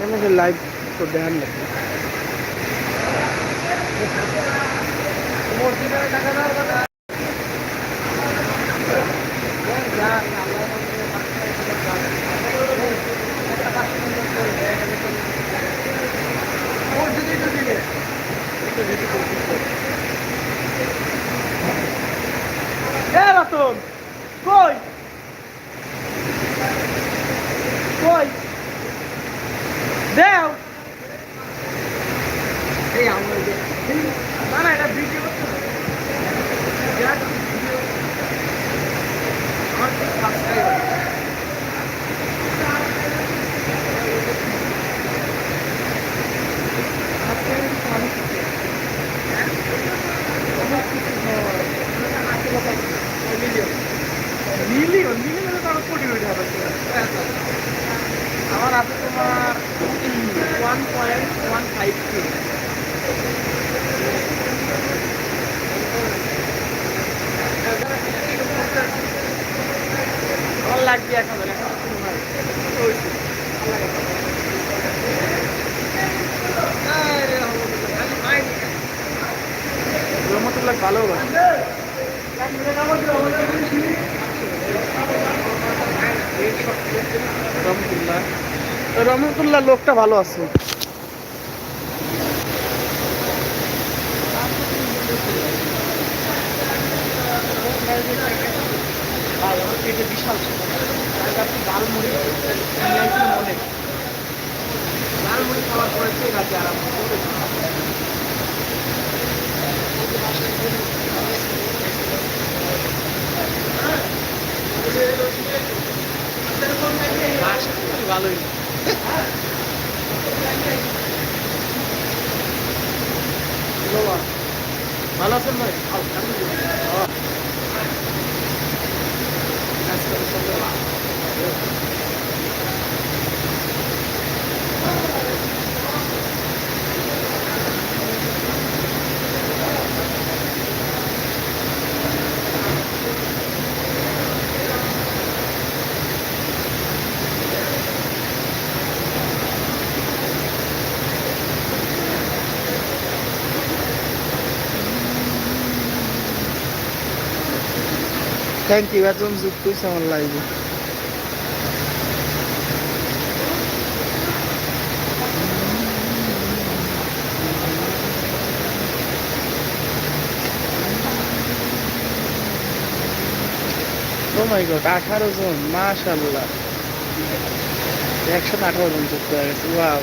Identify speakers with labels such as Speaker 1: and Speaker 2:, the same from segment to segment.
Speaker 1: এখানে লাইভ তো দেখান নাকি এ রতন কই কই দেও এই আমার না না এটা ভিডিও করতে হবে। বিরাট ভিডিও। আমার ঠিক subscriber। আজকে আমি কিছু মানুষ আছে। অনেক কিছু হয়। মিলিয়ন মিলিয়ন মিলিয়ন তো আরও কোটি কোটি হবে আমার আছে তোমার one point one five three আমার লাগবে এক হাজার এক হাজার কোনো নাই। ওই তো, আল্লাহ হাফেজ। আরে রহমতুল্লাহ, ভালো। রহমতুল্লাহ রহমতুল্লাহ লোকটা ভালো আছে ভাই, আমার পেটে বিশাল সমস্যা। কালকে আপনি ঝালমুড়ি নিয়ে আসছিলেন অনেক। খাওয়ার পরে ঠিক আছে আরাম করে। বাসা খুবই ভালোই বাবা, ভালো আছেন ভাই আলহামদুলিল্লাহ। আজকাল সবাই ভালো। থ্যাংক ইউ একদম যুক্ত হয়েছে আমার লাইভে মাই গড আঠারো জন মাশাল্লাহ একশো আঠারো জন যুক্ত হয়ে গেছে ওয়াও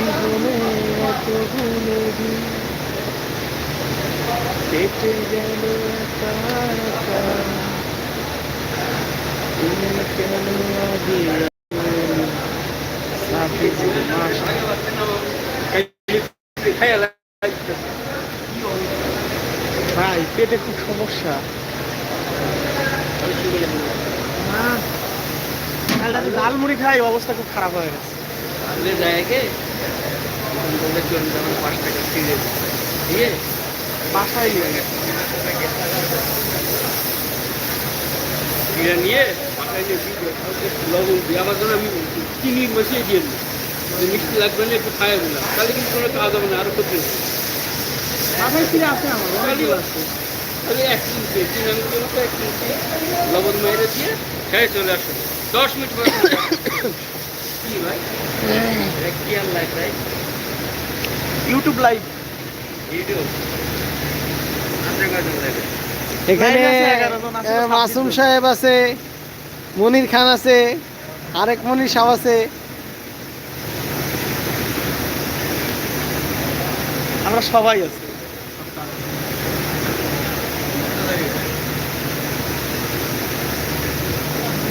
Speaker 1: জীবনে এতগুলো দিন কেটে গেল ভাই পেটে খুব সমস্যা হ্যাঁ। কালটাতে ঝালমুড়ি খাই অবস্থা খুব খারাপ হয়ে গেছে
Speaker 2: তোমাদের জন্য তখন পাঁচ টাকা ফিরে ঠিক আছে
Speaker 1: বাসায় নিয়ে গেছে।
Speaker 2: নিয়ে বাসায় নিয়ে লবণ দিই আবার ধরো আমি চিনি বসিয়ে দিয়ে দিই মিষ্টি লাগবে না একটু খায় দিলাম। তাহলে কিন্তু কোনো কাজ হবে না আরও ক্ষতি হবে।
Speaker 1: বাসায় ফিরে আসে আমার বাড়িও আসছে
Speaker 2: তাহলে এক চিনকে চিন আমি তো এক চিনকে লবণ মেরে দিয়ে খেয়ে চলে আসুন। দশ মিনিট পরে
Speaker 1: ইউটিউব লাইভ
Speaker 3: এখানে
Speaker 1: লাইন আছে 11 জন, আছে
Speaker 3: আহ,
Speaker 1: 26
Speaker 3: মাসুম সাহেব আছে মনির খান আছে আরেক মনির সাহেব আছে।
Speaker 1: আমরা সবাই আছি।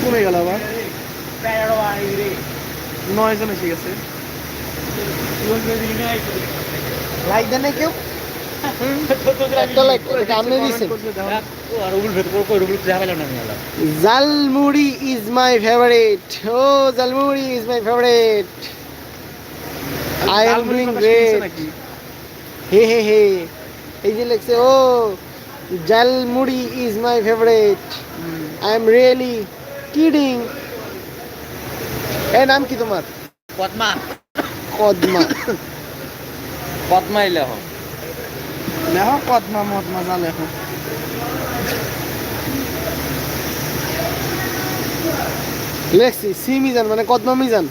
Speaker 3: কমে গেল আবার? নয় জন এসে গেছে। লাইক দেন কেউ? Jhalmuri is my favourite O jhalmuri is my favourite I am doing great hey hey hey. এই যে লেখছে ও jhalmuri is my favourite I am really kidding এ নাম কি তোমার?
Speaker 2: পদ্মা।
Speaker 3: কদমা
Speaker 2: পদ্মা। এলে হোক
Speaker 3: লেখো কদমা মদমা যা লেখো লেখছি সি মিজান মানে কদমা মিজান।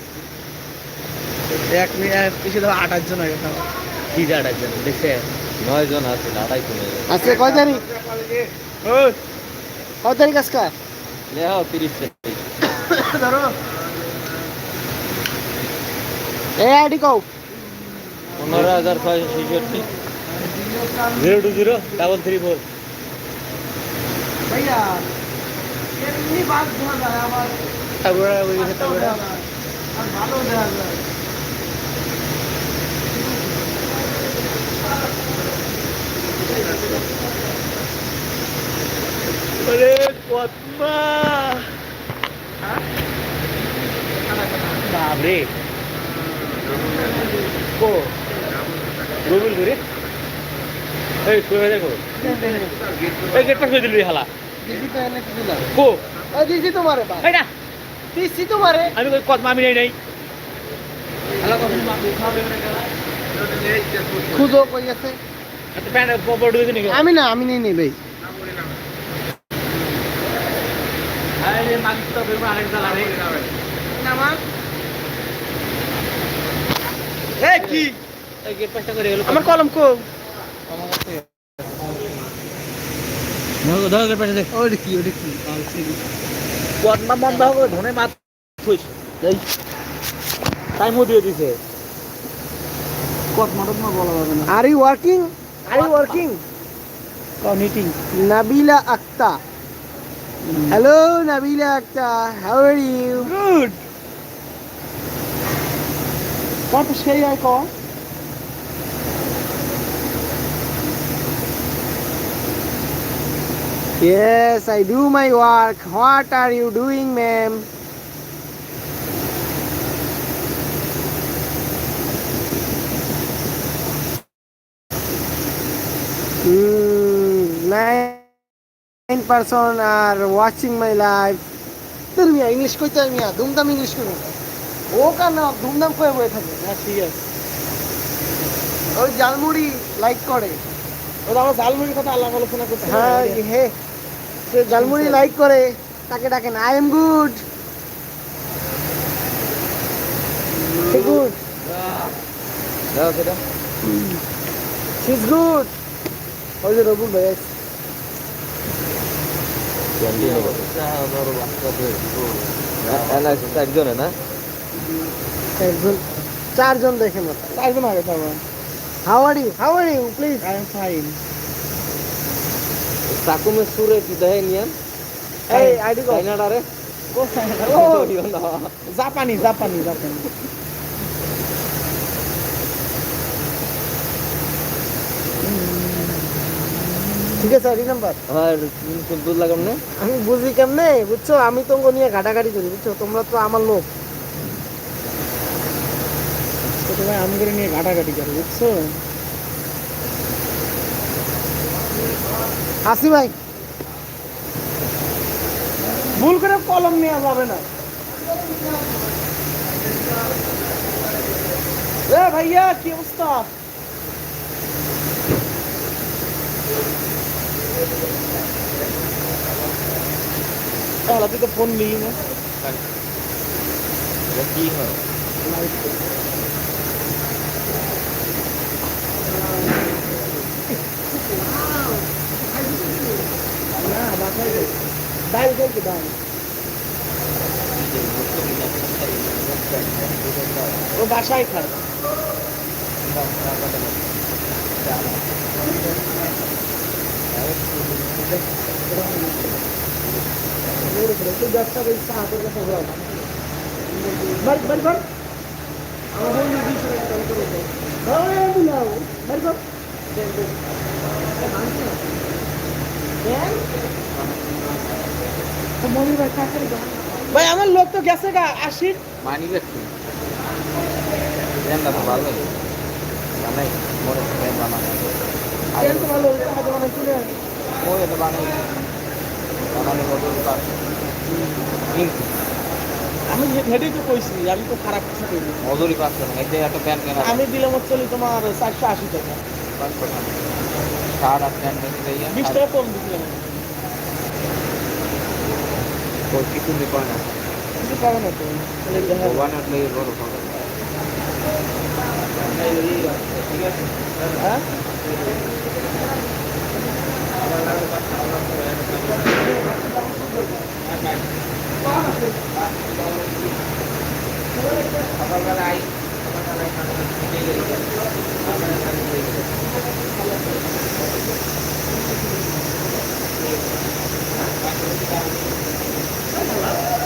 Speaker 3: এক মিনিট পিছিয়ে ধরো আট জন হয়ে গেছে।
Speaker 2: কি জায়গাটা দেখছে নয় জন আছে আড়াই কমে
Speaker 3: আজকে কয় তারিখ? কয় তারিখ আজকে?
Speaker 2: লেহাও তিরিশ
Speaker 3: ধরো। এ আইডি কও।
Speaker 2: পনেরো হাজার ছয়শো ছেষট্টি। Zero two zero double three four বাবরে কো? রবিল করে এই শুয়ে দেখো। এই গেটটা শুয়ে দিলি হালা।
Speaker 3: দিদি তো এনে কি? দিলাম
Speaker 2: কো
Speaker 3: ও দিদি তোমারে বা
Speaker 2: এই না।
Speaker 3: দিদি তোমারে।
Speaker 2: আমি কই কদমা আমি নেই। নাই হালা কদমা।
Speaker 3: খুঁজো কই আছে।
Speaker 2: আচ্ছা প্যান্ট পপর ঢুকে নাকি
Speaker 3: আমি না আমি নেই নেই ভাই
Speaker 2: আরে মাগিস তো আরেক জালা রে
Speaker 3: নামা কি? আমার কলম are you working are you working Nabila Akta hello Nabila Akta how are you
Speaker 2: good
Speaker 3: Waar verscheen jij al? Yes, I do my work. What are you doing, ma'am? Hmm, nine person are watching my life. Tell live. English koi tarmiya, dumdam English koi. ও না ধুমধাম করে বয়ে থাকে।
Speaker 2: হ্যাঁ ঠিক আছে।
Speaker 3: ওই জালমুড়ি লাইক করে।
Speaker 2: ও তো আমার ঝালমুড়ির কথা আল্লাহ আলোচনা করতে
Speaker 3: হ্যাঁ হে সে জালমুড়ি লাইক করে তাকে ডাকেন আই এম গুড গুড
Speaker 2: দাও সেটা।
Speaker 3: ইজ গুড ওই যে রবুল ভাই।
Speaker 2: একজনে না?
Speaker 3: একজন চারজন দেখে মত
Speaker 2: চারজন আগে তারপর
Speaker 3: how are you how are you please
Speaker 2: I am fine সাকুমে সুরে কি দেয় নিয়ান।
Speaker 3: এই আইডি কো
Speaker 2: চাইনাডারে
Speaker 3: ও
Speaker 2: জাপানি জাপানি জাপানি।
Speaker 3: ঠিক আছে আইডি নাম্বার।
Speaker 2: আর দুধ লাগাম
Speaker 3: আমি বুঝি কেমনে? বুঝছ? আমি তো নিয়ে ঘাটাঘাটি করি বুঝছ? তোমরা তো আমার লোক।
Speaker 2: ভাই আমি করে নিয়ে ঘাটাঘাটি করে বুঝছ?
Speaker 3: আসি ভাই। ভুল করে কলম নেওয়া যাবে না। এ ভাইয়া কি অবস্থা?
Speaker 2: তুই তো ফোন নিই না। কি হয়
Speaker 3: না বাসায় যাই ডাল যাই ডাল ও বাসায় খায়
Speaker 1: তুই ব্যবসা করিস হাতের কাছে ঘোরা বাড়ি বাড়ি ঘর আমার বন্ধু দিয়েছে কাম করে হ্যাঁ বুঝলাম বাড়ি ঘর মনির ভাই আমার লোক তো গেছে গা আশির
Speaker 4: মানি ট্রেনটা তো ভালো মনে ট্রেন
Speaker 1: তো ভালো
Speaker 4: ওই এটা বানাই বানালে কত
Speaker 1: আমি হেডেই তো কইছি আমি তো খারাপ কিছু করিনি
Speaker 4: মজুরি পাচ্ছে না এতে একটা প্যান্ট কেনা
Speaker 1: আমি দিলাম হচ্ছে তোমার চারশো আশি টাকা।
Speaker 4: শার্ট আর প্যান্ট
Speaker 1: বিশ টাকা কম দিলাম
Speaker 4: còn
Speaker 1: cái tu me pagas. Hindi pa ako
Speaker 4: na ito. Gawa na may rolo
Speaker 1: pa.
Speaker 4: Ha? Thank you. Hello.